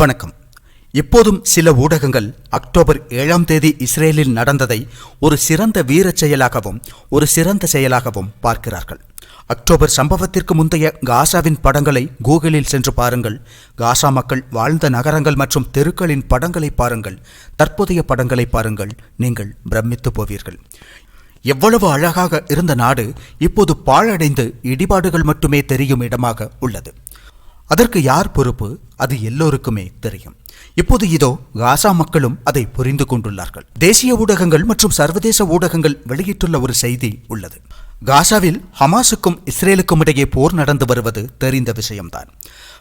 வணக்கம். இப்போதும் சில ஊடகங்கள் அக்டோபர் ஏழாம் தேதி இஸ்ரேலில் நடந்ததை ஒரு சிறந்த வீரச் செயலாகவும் ஒரு சிறந்த செயலாகவும் பார்க்கிறார்கள். அக்டோபர் சம்பவத்திற்கு முந்தைய காசாவின் படங்களை கூகுளில் சென்று பாருங்கள். காசா மக்கள் வாழ்ந்த நகரங்கள் மற்றும் தெருக்களின் படங்களை பாருங்கள். தற்போதைய படங்களை பாருங்கள். நீங்கள் பிரமித்து போவீர்கள். எவ்வளவு அழகாக இருந்த நாடு இப்போது பாழடைந்து இடிபாடுகள் மட்டுமே தெரியும் இடமாக உள்ளது. அதற்கு யார் பொறுப்பு? அது எல்லோருக்குமே தெரியும். இப்போது இதோ காசா மக்களும் அதை புரிந்து கொண்டுள்ளார்கள். தேசிய ஊடகங்கள் மற்றும் சர்வதேச ஊடகங்கள் வெளியிட்டுள்ள ஒரு செய்தி உள்ளது. காசாவில் ஹமாஸுக்கும் இஸ்ரேலுக்கும் இடையே போர் நடந்து வருவது தெரிந்த விஷயம்தான்.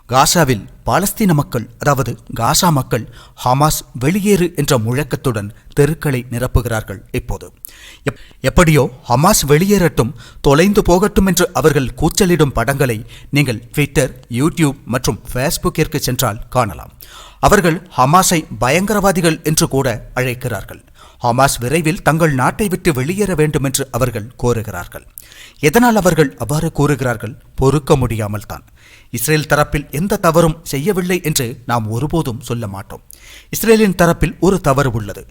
காசாவில் பாலஸ்தீன மக்கள் அதாவது காசா மக்கள் ஹமாஸ் வெளியேறு என்ற முழக்கத்துடன் தெருக்களை நிரப்புகிறார்கள் இப்போது. எப்படியோ ஹமாஸ் வெளியேறட்டும் தொலைந்து போகட்டும் என்று அவர்கள் கூச்சலிடும் படங்களை நீங்கள் ட்விட்டர் யூடியூப் மற்றும் ஃபேஸ்புக்கிற்கு சென்றால் காணலாம். அவர்கள் ஹமாஸை பயங்கரவாதிகள் என்று கூட அழைக்கிறார்கள். ஹமாஸ் விரைவில் தங்கள் நாட்டை விட்டு வெளியேற வேண்டும் என்று அவர்கள் கோருகிறார்கள். எதனால் அவர்கள் அவ்வாறு கூறுகிறார்கள்? பொறுக்க முடியாமல் தான். இஸ்ரேல் தரப்பில் எந்த தவறும் செய்யவில்லை என்று நாம் ஒருபோதும் சொல்ல மாட்டோம். இஸ்ரேலின் தரப்பில் ஒரு தவறு உள்ளது.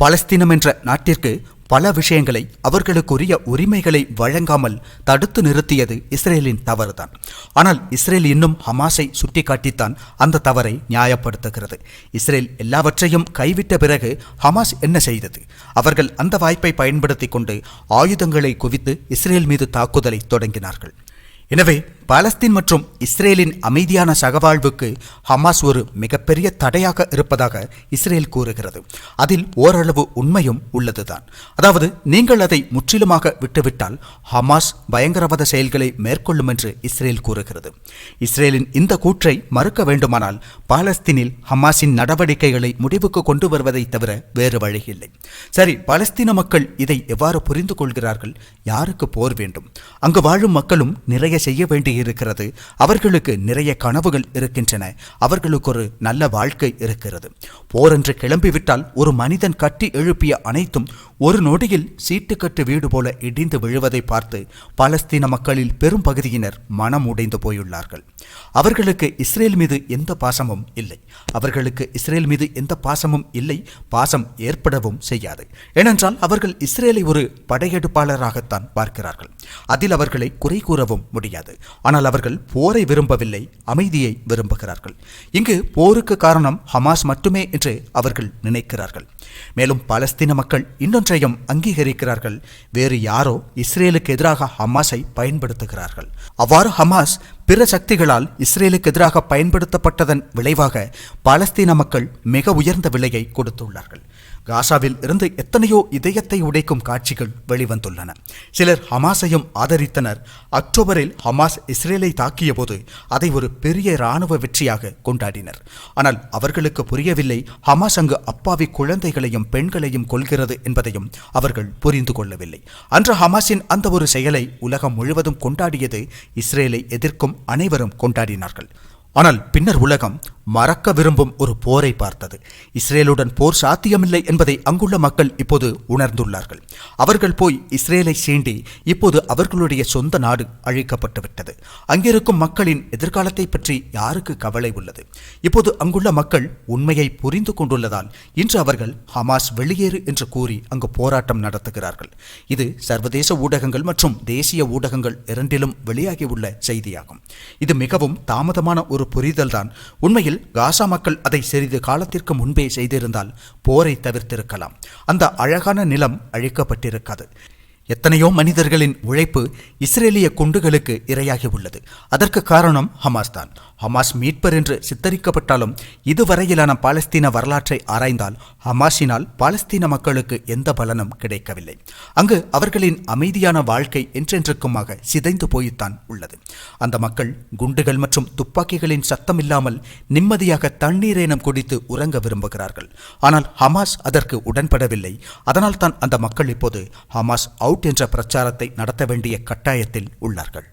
பலஸ்தீனம் என்ற நாட்டிற்கு பல விஷயங்களை அவர்களுக்குரிய உரிமைகளை வழங்காமல் தடுத்து நிறுத்தியது இஸ்ரேலின் தவறுதான். ஆனால் இஸ்ரேல் இன்னும் ஹமாஸை சுட்டிக்காட்டித்தான் அந்த தவறை நியாயப்படுத்துகிறது. இஸ்ரேல் எல்லாவற்றையும் கைவிட்ட பிறகு ஹமாஸ் என்ன செய்தது? அவர்கள் அந்த வாய்ப்பை பயன்படுத்தி கொண்டு ஆயுதங்களை குவித்து இஸ்ரேல் மீது தாக்குதலை தொடங்கினார்கள். எனவே பாலஸ்தீன் மற்றும் இஸ்ரேலின் அமைதியான சகவாழ்வுக்கு ஹமாஸ் ஒரு மிகப்பெரிய தடையாக இருப்பதாக இஸ்ரேல் கூறுகிறது. அதில் ஓரளவு உண்மையும் உள்ளதுதான். அதாவது நீங்கள் அதை முற்றிலுமாக விட்டுவிட்டால் ஹமாஸ் பயங்கரவாத செயல்களை மேற்கொள்ளும் என்று இஸ்ரேல் கூறுகிறது. இஸ்ரேலின் இந்த கூற்றை மறுக்க வேண்டுமானால் பாலஸ்தீனில் ஹமாஸின் நடவடிக்கைகளை முடிவுக்கு கொண்டு வருவதை தவிர வேறு வழியில்லை. சரி பாலஸ்தீன மக்கள் இதை எவ்வாறு புரிந்து கொள்கிறார்கள் யாருக்கு போர் வேண்டும்? அங்கு வாழும் மக்களும் நிறைய செய்ய வேண்டிய இருக்கிறது. அவர்களுக்கு நிறைய கனவுகள் இருக்கின்றன. அவர்களுக்கு ஒரு நல்ல வாழ்க்கை இருக்கிறது. போரென்று கிளம்பிவிட்டால் ஒரு மனிதன் கட்டி எழுப்பிய அனைத்தும் ஒரு நொடியில் சீட்டுக்கட்டு வீடு போல இடிந்து விழுவதை பார்த்து பாலஸ்தீன மக்களில் பெரும் பகுதியினர் மனம் உடைந்து போயுள்ளார்கள். அவர்களுக்கு இஸ்ரேல் மீது எந்த பாசமும் இல்லை. அவர்களுக்கு இஸ்ரேல் மீது எந்த பாசமும் இல்லை. பாசம் ஏற்படவும் செய்யாது. ஏனென்றால் அவர்கள் இஸ்ரேலை ஒரு படையெடுப்பாளராகத்தான் பார்க்கிறார்கள். அதில் அவர்களை குறை கூறவும் முடியாது. ஆனால் அவர்கள் போரை விரும்பவில்லை அமைதியை விரும்புகிறார்கள். இங்கு போருக்கு காரணம் ஹமாஸ் மட்டுமே என்று அவர்கள் நினைக்கிறார்கள். மேலும் பாலஸ்தீன மக்கள் இன்னொன்றையும் அங்கீகரிக்கிறார்கள். வேறு யாரோ இஸ்ரேலுக்கு எதிராக ஹமாஸை பயன்படுத்துகிறார்கள். அவ்வாறு ஹமாஸ் பிற சக்திகளால் இஸ்ரேலுக்கு எதிராக பயன்படுத்தப்பட்டதன் விளைவாக பாலஸ்தீன மக்கள் மிக உயர்ந்த விலையை கொடுத்துள்ளார்கள். காசாவில் இருந்து எத்தனையோ இதயத்தை உடைக்கும் காட்சிகள் வெளிவந்துள்ளன. சிலர் ஹமாஸையும் ஆதரித்தனர். அக்டோபரில் ஹமாஸ் இஸ்ரேலை தாக்கிய போது அதை ஒரு பெரிய இராணுவ வெற்றியாக கொண்டாடினர். ஆனால் அவர்களுக்கு புரியவில்லை ஹமாஸ் அங்கு அப்பாவி குழந்தைகளையும் பெண்களையும் கொள்கிறது என்பதையும் அவர்கள் புரிந்து கொள்ளவில்லை. அன்று ஹமாஸின் அந்த ஒரு செயலை உலகம் முழுவதும் கொண்டாடியது இஸ்ரேலை எதிர்க்கும் அனைவரும் கொண்டாடினார்கள். ஆனால் பின்னர் உலகம் மறக்க விரும்பும் ஒரு போரை பார்த்தது. இஸ்ரேலுடன் போர் சாத்தியமில்லை என்பதை அங்குள்ள மக்கள் இப்போது உணர்ந்துள்ளார்கள். அவர்கள் போய் இஸ்ரேலை சீண்டி இப்போது அவர்களுடைய சொந்த நாடு அழிக்கப்பட்டு விட்டது. அங்கிருக்கும் மக்களின் எதிர்காலத்தை பற்றி யாருக்கு கவலை உள்ளது? இப்போது அங்குள்ள மக்கள் உண்மையை புரிந்து கொண்டுள்ளதால் இன்று அவர்கள் ஹமாஸ் வெளியேறு என்று கூறி அங்கு போராட்டம் நடத்துகிறார்கள். இது சர்வதேச ஊடகங்கள் மற்றும் தேசிய ஊடகங்கள் இரண்டிலும் வெளியாகியுள்ள செய்தியாகும். இது மிகவும் தாமதமான ஒரு புரிதல்தான். உண்மையில் காசா மக்கள் அதை சிறிது காலத்திற்கு முன்பே செய்திருந்தால் போரை தவிர்த்திருக்கலாம். அந்த அழகான நிலம் அழிக்கப்பட்டிருக்காது. எத்தனையோ மனிதர்களின் உழைப்பு இஸ்ரேலிய குண்டுகளுக்கு இரையாகி உள்ளது. அதற்கு காரணம் ஹமாஸ் தான். ஹமாஸ் மீட்பர் என்று சித்தரிக்கப்பட்டாலும் இதுவரையிலான பாலஸ்தீன வரலாற்றை ஆராய்ந்தால் ஹமாஸினால் பாலஸ்தீன மக்களுக்கு எந்த பலனும் கிடைக்கவில்லை. அங்கு அவர்களின் அமைதியான வாழ்க்கை என்றென்றுக்குமாக சிதைந்து போய்த்தான் உள்ளது. அந்த மக்கள் குண்டுகள் மற்றும் துப்பாக்கிகளின் சத்தம் இல்லாமல் நிம்மதியாக தண்ணீரேனம் குடித்து உறங்க விரும்புகிறார்கள். ஆனால் ஹமாஸ் அதற்கு உடன்படவில்லை. அதனால் தான் அந்த மக்கள் இப்போது ஹமாஸ் அவுட் அவுட் என்ற பிரச்சாரத்தை நடத்த வேண்டிய கட்டாயத்தில் உள்ளார்கள்.